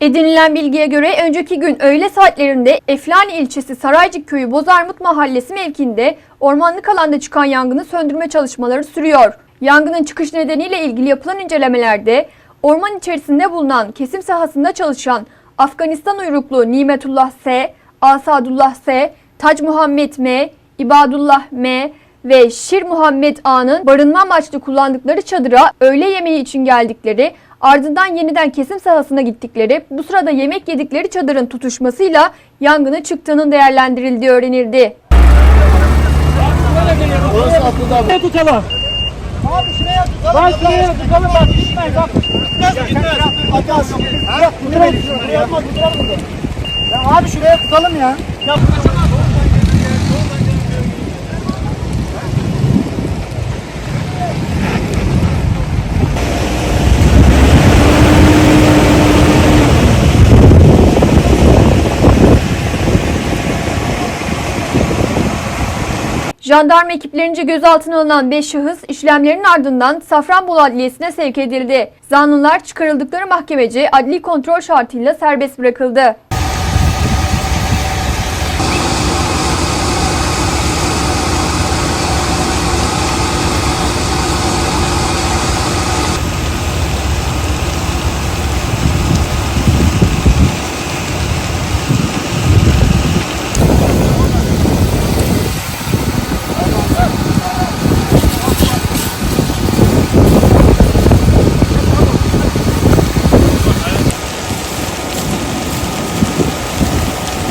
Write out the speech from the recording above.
Edinilen bilgiye göre önceki gün öğle saatlerinde Eflani ilçesi Saraycık köyü Bozarmut mahallesi mevkinde ormanlık alanda çıkan yangını söndürme çalışmaları sürüyor. Yangının çıkış nedeniyle ilgili yapılan incelemelerde orman içerisinde bulunan kesim sahasında çalışan Afganistan uyruklu Nimetullah S, Asadullah S, Tac Muhammed M, İbadullah M ve Şir Muhammed A'nın barınma amaçlı kullandıkları çadıra öğle yemeği için geldikleri, ardından yeniden kesim sahasına gittikleri, bu sırada yemek yedikleri çadırın tutuşmasıyla yangının çıktığının değerlendirildiği öğrenildi. Şuraya tutalım. Abi şuraya tutalım. Bak şuraya tutalım bak gitmeyin bak. Atas. Bırak buraya buraya tutalım burada. Ya abi şuraya tutalım ya. Jandarma ekiplerince gözaltına alınan 5 şahıs işlemlerin ardından Safranbolu Adliyesi'ne sevk edildi. Zanlılar çıkarıldıkları mahkemece adli kontrol şartıyla serbest bırakıldı.